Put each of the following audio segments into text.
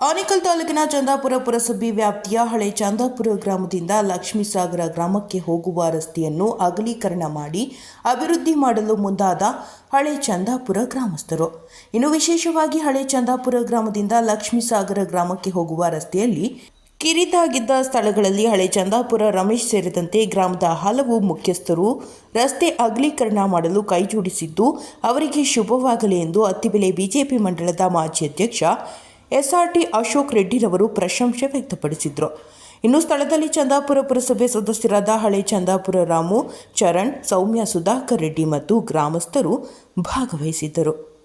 ಆನೇಕಲ್ ತಾಲೂಕಿನ ಚಂದಾಪುರ ಪುರಸಭೆ ವ್ಯಾಪ್ತಿಯ ಹಳೆ ಚಂದಾಪುರ ಗ್ರಾಮದಿಂದ ಲಕ್ಷ್ಮೀಸಾಗರ ಗ್ರಾಮಕ್ಕೆ ಹೋಗುವ ರಸ್ತೆಯನ್ನು ಅಗಲೀಕರಣ ಮಾಡಿ ಅಭಿವೃದ್ಧಿ ಮಾಡಲು ಮುಂದಾದ ಹಳೆ ಚಂದಾಪುರ ಗ್ರಾಮಸ್ಥರು. ಇನ್ನು ವಿಶೇಷವಾಗಿ ಹಳೆ ಚಂದಾಪುರ ಗ್ರಾಮದಿಂದ ಲಕ್ಷ್ಮೀಸಾಗರ ಗ್ರಾಮಕ್ಕೆ ಹೋಗುವ ರಸ್ತೆಯಲ್ಲಿ ಕಿರಿದಾಗಿದ್ದ ಸ್ಥಳಗಳಲ್ಲಿ ಹಳೆ ಚಂದಾಪುರ ರಮೇಶ್ ಸೇರಿದಂತೆ ಗ್ರಾಮದ ಹಲವು ಮುಖ್ಯಸ್ಥರು ರಸ್ತೆ ಅಗಲೀಕರಣ ಮಾಡಲು ಕೈಜೋಡಿಸಿದ್ದು, ಅವರಿಗೆ ಶುಭವಾಗಲಿ ಎಂದು ಅತ್ತಿಬೆಲೆ ಬಿಜೆಪಿ ಮಂಡಳದ ಮಾಜಿ ಅಧ್ಯಕ್ಷ ಎಸ್ಆರ್ಟಿ ಅಶೋಕ್ ರೆಡ್ಡಿರವರು ಪ್ರಶಂಸೆ ವ್ಯಕ್ತಪಡಿಸಿದರು. ಇನ್ನು ಸ್ಥಳದಲ್ಲಿ ಚಂದಾಪುರ ಪುರಸಭೆ ಸದಸ್ಯರಾದ ಹಳೆ ಚಂದಾಪುರ ರಾಮು, ಚರಣ್, ಸೌಮ್ಯ ಸುಧಾಕರ್ ರೆಡ್ಡಿ ಮತ್ತು ಗ್ರಾಮಸ್ಥರು ಭಾಗವಹಿಸಿದ್ದರು.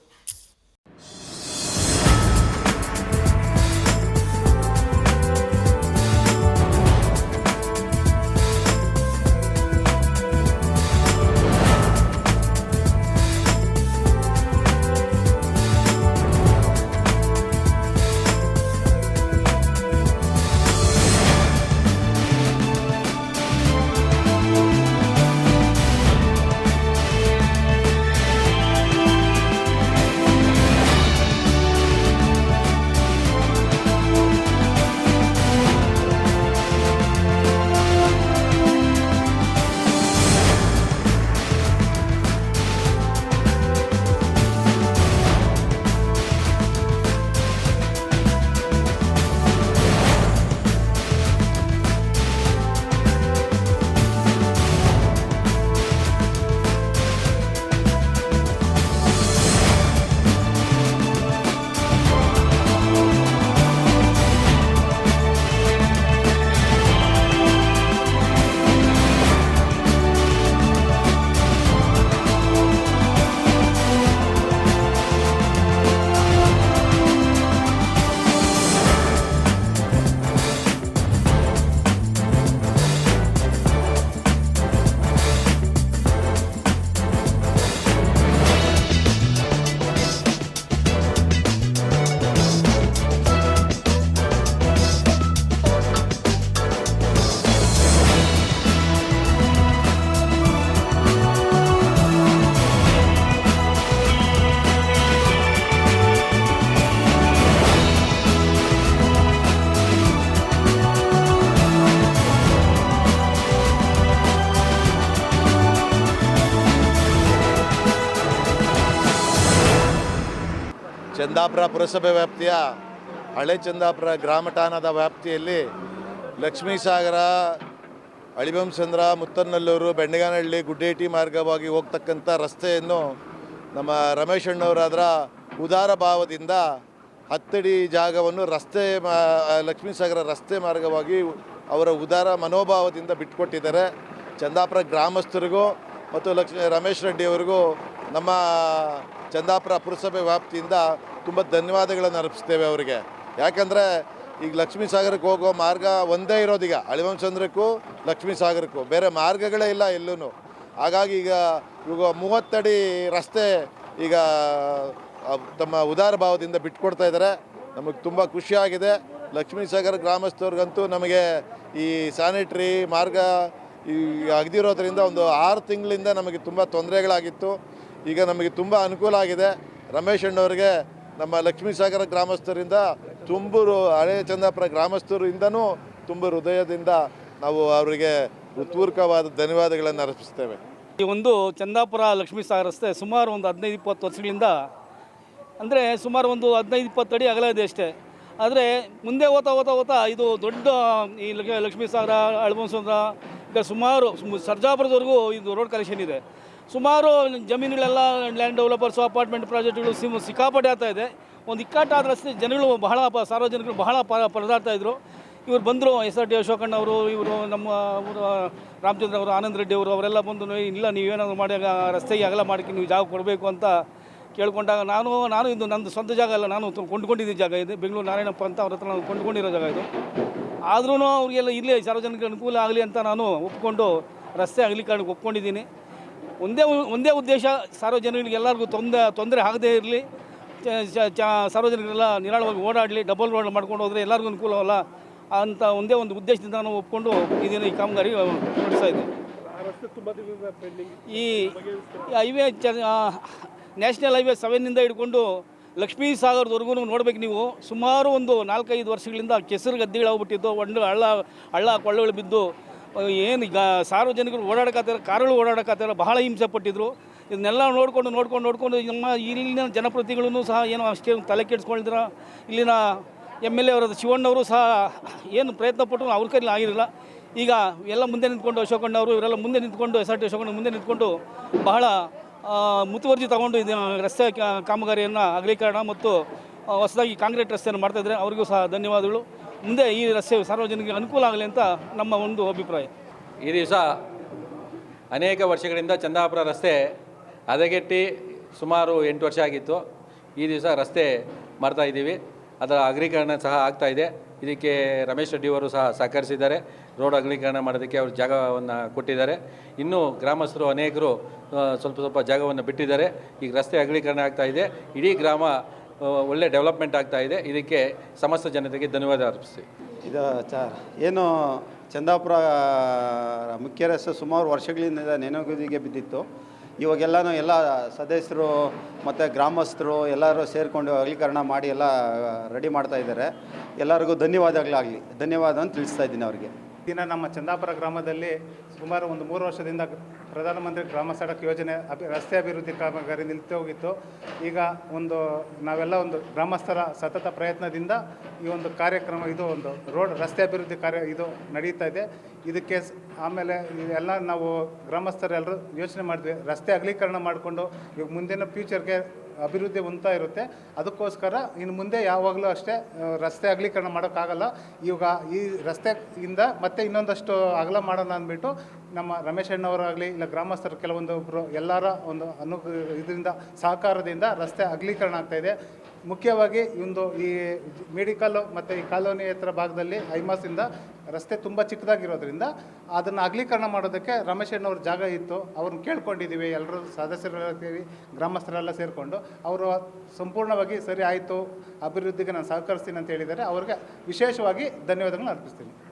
ಚಂದಾಪುರ ಪುರಸಭೆ ವ್ಯಾಪ್ತಿಯ ಹಳೆ ಚಂದಾಪುರ ಗ್ರಾಮ ಠಾಣದ ವ್ಯಾಪ್ತಿಯಲ್ಲಿ ಲಕ್ಷ್ಮೀಸಾಗರ ಅಳಿಬಂಸಂದ್ರ ಮುತ್ತನಲ್ಲೂರು ಬೆಂಡಗಾನಹಳ್ಳಿ ಗುಡ್ಡೇಟಿ ಮಾರ್ಗವಾಗಿ ಹೋಗ್ತಕ್ಕಂಥ ರಸ್ತೆಯನ್ನು ನಮ್ಮ ರಮೇಶ್ ಅಣ್ಣವರಾದ್ರ ಉದಾರ ಭಾವದಿಂದ ಹತ್ತಡಿ ಜಾಗವನ್ನು ರಸ್ತೆ ಮಾ ಲಕ್ಷ್ಮೀಸಾಗರ ರಸ್ತೆ ಮಾರ್ಗವಾಗಿ ಅವರ ಉದಾರ ಮನೋಭಾವದಿಂದ ಬಿಟ್ಕೊಟ್ಟಿದ್ದಾರೆ. ಚಂದಾಪುರ ಗ್ರಾಮಸ್ಥರಿಗೂ ಮತ್ತು ಲಕ್ಷ್ಮೀ, ರಮೇಶ್ ರೆಡ್ಡಿಯವರಿಗೂ ನಮ್ಮ ಚಂದಾಪುರ ಪುರಸಭೆ ವ್ಯಾಪ್ತಿಯಿಂದ ತುಂಬ ಧನ್ಯವಾದಗಳನ್ನು ಅರ್ಪಿಸ್ತೇವೆ ಅವರಿಗೆ. ಯಾಕಂದರೆ ಈಗ ಲಕ್ಷ್ಮೀ ಸಾಗರಕ್ಕೆ ಹೋಗೋ ಮಾರ್ಗ ಒಂದೇ ಇರೋದೀಗ ಅಳಿವಂಚಂದ್ರಕ್ಕೂ ಲಕ್ಷ್ಮೀ ಸಾಗರಕ್ಕೂ. ಬೇರೆ ಮಾರ್ಗಗಳೇ ಇಲ್ಲ ಎಲ್ಲೂ ಹಾಗಾಗಿ ಈಗ ಇವಾಗ ಮೂವತ್ತಡಿ ರಸ್ತೆ ಈಗ ತಮ್ಮ ಉದಾರ ಭಾವದಿಂದ ಬಿಟ್ಕೊಡ್ತಾ ಇದ್ದಾರೆ. ನಮಗೆ ತುಂಬ ಖುಷಿಯಾಗಿದೆ. ಲಕ್ಷ್ಮೀ ಸಾಗರ ಗ್ರಾಮಸ್ಥರಿಗಂತೂ ನಮಗೆ ಈ ಸ್ಯಾನಿಟ್ರಿ ಮಾರ್ಗ ಈ ಅಗದಿರೋದ್ರಿಂದ ಒಂದು ಆರು ತಿಂಗಳಿಂದ ನಮಗೆ ತುಂಬ ತೊಂದರೆಗಳಾಗಿತ್ತು. ಈಗ ನಮಗೆ ತುಂಬ ಅನುಕೂಲ ಆಗಿದೆ. ರಮೇಶ್ ಅಣ್ಣವ್ರಿಗೆ ನಮ್ಮ ಲಕ್ಷ್ಮೀಸಾಗರ ಗ್ರಾಮಸ್ಥರಿಂದ ತುಂಬೂರು ಹಳೆ ಚಂದಾಪುರ ಗ್ರಾಮಸ್ಥರಿಂದನೂ ತುಂಬ ಹೃದಯದಿಂದ ನಾವು ಅವರಿಗೆ ಹೃತ್ಪೂರ್ವಕವಾದ ಧನ್ಯವಾದಗಳನ್ನು ಅರ್ಪಿಸ್ತೇವೆ. ಈ ಒಂದು ಚಂದಾಪುರ ಲಕ್ಷ್ಮೀ ಸಾಗರ ರಸ್ತೆ ಸುಮಾರು ಒಂದು ಹದಿನೈದು ಇಪ್ಪತ್ತು ವರ್ಷಗಳಿಂದ, ಅಂದರೆ ಸುಮಾರು ಒಂದು ಹದಿನೈದು ಇಪ್ಪತ್ತು ಅಡಿ ಅಗಲ ಇದೆ ಅಷ್ಟೇ. ಆದರೆ ಮುಂದೆ ಹೋತಾ ಹೋತಾ ಹೋತಾ ಇದು ದೊಡ್ಡ, ಈ ಲಕ್ಷ್ಮೀಸಾಗರ ಲಕ್ಷ್ಮೀ ಸಾಗರ ಅಳಬಂಸಂದ್ರ ಈಗ ಸುಮಾರು ಸರ್ಜಾಪುರದವರೆಗೂ ಇದು ರೋಡ್ ಕನೆಕ್ಷನ್ ಇದೆ. ಸುಮಾರು ಜಮೀನುಗಳೆಲ್ಲ ಲ್ಯಾಂಡ್ ಡೆವಲಪರ್ಸು ಅಪಾರ್ಟ್ಮೆಂಟ್ ಪ್ರಾಜೆಕ್ಟ್ಗಳು ಸಿಮ್ ಸಿಕ್ಕಾಪಟ್ಟೆ ಆಗ್ತಾ ಇದೆ. ಒಂದು ರಸ್ತೆ ಜನಗಳು ಬಹಳ ಪ- ಸಾರ್ವಜನಿಕರು ಬಹಳ ಪ ಪರದಾಡ್ತಾ ಇವ್ರು ಬಂದರು ಎಸ್ ಆರ್ ಟಿ ಅಶೋಕಣ್ಣ ಅವರು ಇವರು ನಮ್ಮ ಇವರು ರಾಮಚಂದ್ರ ಅವರು ಆನಂದ್ ರೆಡ್ಡಿ ಅವರು ಅವರೆಲ್ಲ ಬಂದು "ಏ, ಇಲ್ಲ ನೀವೇನಾದ್ರು ಮಾಡಿ ರಸ್ತೆಗೆ ಅಗಲ ಮಾಡಕ್ಕೆ ನೀವು ಜಾಗ ಕೊಡಬೇಕು ಅಂತ ಕೇಳ್ಕೊಂಡಾಗ ನಾನು ನಾನು ಇದು ನಂದು ಸ್ವಂತ ಜಾಗ ಅಲ್ಲ ನಾನು ಕೊಂಡ್ಕೊಂಡಿದ್ದ ಜಾಗ ಇದೆ. ಬೆಂಗಳೂರು ನಾರಾಯಣಪ್ಪ ಅಂತ ಅವ್ರ ಹತ್ರ ನಾನು ಕೊಂಡ್ಕೊಂಡಿರೋ ಜಾಗ ಇದು. ಆದ್ರೂ ಅವರಿಗೆಲ್ಲ ಇಲ್ಲೇ ಸಾರ್ವಜನಿಕ ಅನುಕೂಲ ಆಗಲಿ ಅಂತ ನಾನು ಒಪ್ಕೊಂಡು ರಸ್ತೆ ಅಗಲೀಕರಣಕ್ಕೆ ಒಪ್ಕೊಂಡಿದ್ದೀನಿ. ಒಂದೇ ಒಂದೇ ಉದ್ದೇಶ ಸಾರ್ವಜನಿಕರಿಗೆ ಎಲ್ಲರಿಗೂ ತೊಂದರೆ ತೊಂದರೆ ಆಗದೇ ಇರಲಿ. ಸಾರ್ವಜನಿಕರೆಲ್ಲ ನಿರಾಳವಾಗಿ ಓಡಾಡಲಿ ಡಬಲ್ ರೋಡ್ ಮಾಡ್ಕೊಂಡು ಹೋದರೆ ಎಲ್ಲರಿಗೂ ಅನುಕೂಲವಲ್ಲ ಅಂತ ಒಂದೇ ಒಂದು ಉದ್ದೇಶದಿಂದ ನಾವು ಒಪ್ಕೊಂಡು ಇದನ್ನು ಈ ಕಾಮಗಾರಿ ನಡೆಸ್ತಾ ಇದ್ದೀವಿ ಈ ಹೈವೇ ಚ ನ್ಯಾಷನಲ್ ಹೈವೇ ಸೆವೆನ್ನಿಂದ ಹಿಡ್ಕೊಂಡು ಲಕ್ಷ್ಮೀ ಸಾಗರದವರೆಗೂ ನೋಡ್ಬೇಕು ನೀವು. ಸುಮಾರು ಒಂದು ನಾಲ್ಕೈದು ವರ್ಷಗಳಿಂದ ಕೆಸರು ಗದ್ದೆಗಳಾಗ್ಬಿಟ್ಟಿದ್ದು, ಒಂದು ಹಳ್ಳ ಹಳ್ಳ ಕೊಳ್ಳಗಳು ಬಿದ್ದು ಏನು ಈಗ ಸಾರ್ವಜನಿಕರು ಓಡಾಡಕತ್ತಾರ, ಕಾರುಗಳು ಓಡಾಡಕತ್ತಾರ ಬಹಳ ಹಿಂಸೆ ಪಟ್ಟಿದ್ರು. ಇದನ್ನೆಲ್ಲ ನೋಡಿಕೊಂಡು, ನೋಡ್ಕೊಂಡು ನೋಡ್ಕೊಂಡು ನಮ್ಮ ಇಲ್ಲಿನ ಜನಪ್ರತಿನಿಧಿಗಳೂ ಸಹ ಏನು ಅಷ್ಟೇ ತಲೆ ಕೆಡಿಸ್ಕೊಳ್ದಿರ ಇಲ್ಲಿನ ಎಂ ಎಲ್ ಎ ಅವರಾದ ಶಿವಣ್ಣವರು ಸಹ ಏನು ಪ್ರಯತ್ನ ಪಟ್ಟರು, ಅವ್ರ ಕೈಲಿ ಆಗಿರಲಿಲ್ಲ. ಈಗ ಎಲ್ಲ ಮುಂದೆ ನಿಂತ್ಕೊಂಡು ಅಶೋಕಣ್ಣವರು ಇವರೆಲ್ಲ ಮುಂದೆ ನಿಂತ್ಕೊಂಡು ಎಸ್ ಆರ್ ಟಿ ಅಶೋಕಣ್ಣ ಮುಂದೆ ನಿಂತ್ಕೊಂಡು ಬಹಳ ಮುತುವರ್ಜಿ ತಗೊಂಡು ಇದು ರಸ್ತೆ ಕಾಮಗಾರಿಯನ್ನು ಅಗಲೀಕರಣ ಮತ್ತು ಹೊಸದಾಗಿ ಕಾಂಕ್ರೀಟ್ ರಸ್ತೆಯನ್ನು ಮಾಡ್ತಾಯಿದ್ದಾರೆ ಅವರಿಗೂ ಸಹ ಧನ್ಯವಾದಗಳು. ಮುಂದೆ ಈ ರಸ್ತೆ ಸಾರ್ವಜನಿಕರಿಗೆ ಅನುಕೂಲ ಆಗಲಿ ಅಂತ ನಮ್ಮ ಒಂದು ಅಭಿಪ್ರಾಯ. ಈ ದಿವಸ ಅನೇಕ ವರ್ಷಗಳಿಂದ ಚಂದಾಪುರ ರಸ್ತೆ ಹದಗೆಟ್ಟಿ ಸುಮಾರು ಎಂಟು ವರ್ಷ ಆಗಿತ್ತು. ಈ ದಿವಸ ರಸ್ತೆ ಮಾಡ್ತಾ ಇದ್ದೀವಿ. ಅದರ ಅಗ್ರೀಕರಣ ಸಹ ಇದೆ. ಇದಕ್ಕೆ ರಮೇಶ್ ರೆಡ್ಡಿ ಅವರು ಸಹ ಸಹಕರಿಸಿದ್ದಾರೆ. ರೋಡ್ ಅಗಲೀಕರಣ ಮಾಡೋದಕ್ಕೆ ಅವರು ಜಾಗವನ್ನು ಕೊಟ್ಟಿದ್ದಾರೆ. ಇನ್ನೂ ಗ್ರಾಮಸ್ಥರು ಅನೇಕರು ಸ್ವಲ್ಪ ಸ್ವಲ್ಪ ಜಾಗವನ್ನು ಬಿಟ್ಟಿದ್ದಾರೆ. ಈಗ ರಸ್ತೆ ಅಗಲೀಕರಣ ಆಗ್ತಾ ಇದೆ. ಇಡೀ ಗ್ರಾಮ ಒಳ್ಳೆ ಡೆವಲಪ್ಮೆಂಟ್ ಆಗ್ತಾ ಇದೆ. ಇದಕ್ಕೆ ಸಮಸ್ತ ಜನತೆಗೆ ಧನ್ಯವಾದ ಅರ್ಪಿಸಿ ಇದು ಚ ಏನು ಚಂದಾಪುರ ಮುಖ್ಯ ರಸ್ತೆ ಸುಮಾರು ವರ್ಷಗಳಿಂದ ನೆನಗುದಿಗೆ ಬಿದ್ದಿತ್ತು. ಇವಾಗೆಲ್ಲನೂ ಎಲ್ಲ ಸದಸ್ಯರು ಮತ್ತು ಗ್ರಾಮಸ್ಥರು ಎಲ್ಲರೂ ಸೇರಿಕೊಂಡು ಅಗಲೀಕರಣ ಮಾಡಿ ಎಲ್ಲ ರೆಡಿ ಮಾಡ್ತಾ ಇದ್ದಾರೆ. ಎಲ್ಲರಿಗೂ ಧನ್ಯವಾದಗಳಾಗಲಿ. ಧನ್ಯವಾದ ಅಂತ ತಿಳಿಸ್ತಾ ಇದ್ದೀನಿ ಅವರಿಗೆ. ದಿನ ನಮ್ಮ ಚಂದಾಪುರ ಗ್ರಾಮದಲ್ಲಿ ಸುಮಾರು ಒಂದು ಮೂರು ವರ್ಷದಿಂದ ಪ್ರಧಾನಮಂತ್ರಿ ಗ್ರಾಮ ಸಡಕ್ ಯೋಜನೆ ಅಭಿ, ರಸ್ತೆ ಅಭಿವೃದ್ಧಿ ಕಾಮಗಾರಿ ನಿಲ್ತೇ ಹೋಗಿತ್ತು. ಈಗ ಒಂದು, ನಾವೆಲ್ಲ ಒಂದು ಗ್ರಾಮಸ್ಥರ ಸತತ ಪ್ರಯತ್ನದಿಂದ ಈ ಒಂದು ಕಾರ್ಯಕ್ರಮ, ಇದು ಒಂದು ರೋಡ್, ರಸ್ತೆ ಅಭಿವೃದ್ಧಿ ಕಾರ್ಯ ಇದು ನಡೀತಾ ಇದೆ. ಇದಕ್ಕೆ ಆಮೇಲೆ ಎಲ್ಲ ನಾವು ಗ್ರಾಮಸ್ಥರೆಲ್ಲರೂ ಯೋಚನೆ ಮಾಡಿದ್ವಿ. ರಸ್ತೆ ಅಗಲೀಕರಣ ಮಾಡಿಕೊಂಡು ಇವಾಗ ಮುಂದಿನ ಫ್ಯೂಚರ್ಗೆ ಅಭಿವೃದ್ಧಿ ಹೊಂತಾ ಇರುತ್ತೆ. ಅದಕ್ಕೋಸ್ಕರ ಇನ್ನು ಮುಂದೆ ಯಾವಾಗಲೂ ಅಷ್ಟೇ ರಸ್ತೆ ಅಗಲೀಕರಣ ಮಾಡೋಕ್ಕಾಗಲ್ಲ. ಇವಾಗ ಈ ರಸ್ತೆಯಿಂದ ಮತ್ತೆ ಇನ್ನೊಂದಷ್ಟು ಅಗಲ ಮಾಡೋಣ ಅಂದ್ಬಿಟ್ಟು ನಮ್ಮ ರಮೇಶ್ ಅಣ್ಣವರಾಗಲಿ ಇಲ್ಲ ಗ್ರಾಮಸ್ಥರು ಕೆಲವೊಂದು ಒಬ್ಬರು ಎಲ್ಲರ ಒಂದು ಅನು ಇದರಿಂದ ಸಹಕಾರದಿಂದ ರಸ್ತೆ ಅಗಲೀಕರಣ ಆಗ್ತಾ ಇದೆ. ಮುಖ್ಯವಾಗಿ ಒಂದು ಈ ಮೆಡಿಕಲ್ ಮತ್ತು ಈ ಕಾಲೋನಿ ಹತ್ರ ಭಾಗದಲ್ಲಿ ಐಮಾಸಿಂದ ರಸ್ತೆ ತುಂಬ ಚಿಕ್ಕದಾಗಿರೋದ್ರಿಂದ ಅದನ್ನು ಅಗಲೀಕರಣ ಮಾಡೋದಕ್ಕೆ ರಮೇಶ್ ಅಣ್ಣವ್ರ ಜಾಗ ಇತ್ತು. ಅವ್ರನ್ನ ಕೇಳ್ಕೊಂಡಿದ್ದೀವಿ ಎಲ್ಲರೂ ಸದಸ್ಯರಿರ್ತೀವಿ ಗ್ರಾಮಸ್ಥರೆಲ್ಲ ಸೇರಿಕೊಂಡು. ಅವರು ಸಂಪೂರ್ಣವಾಗಿ ಸರಿ ಆಯಿತು, ಅಭಿವೃದ್ಧಿಗೆ ನಾನು ಸಹಕರಿಸ್ತೀನಿ ಅಂತ ಹೇಳಿದರೆ ಅವ್ರಿಗೆ ವಿಶೇಷವಾಗಿ ಧನ್ಯವಾದಗಳನ್ನ ಅರ್ಪಿಸ್ತೀನಿ.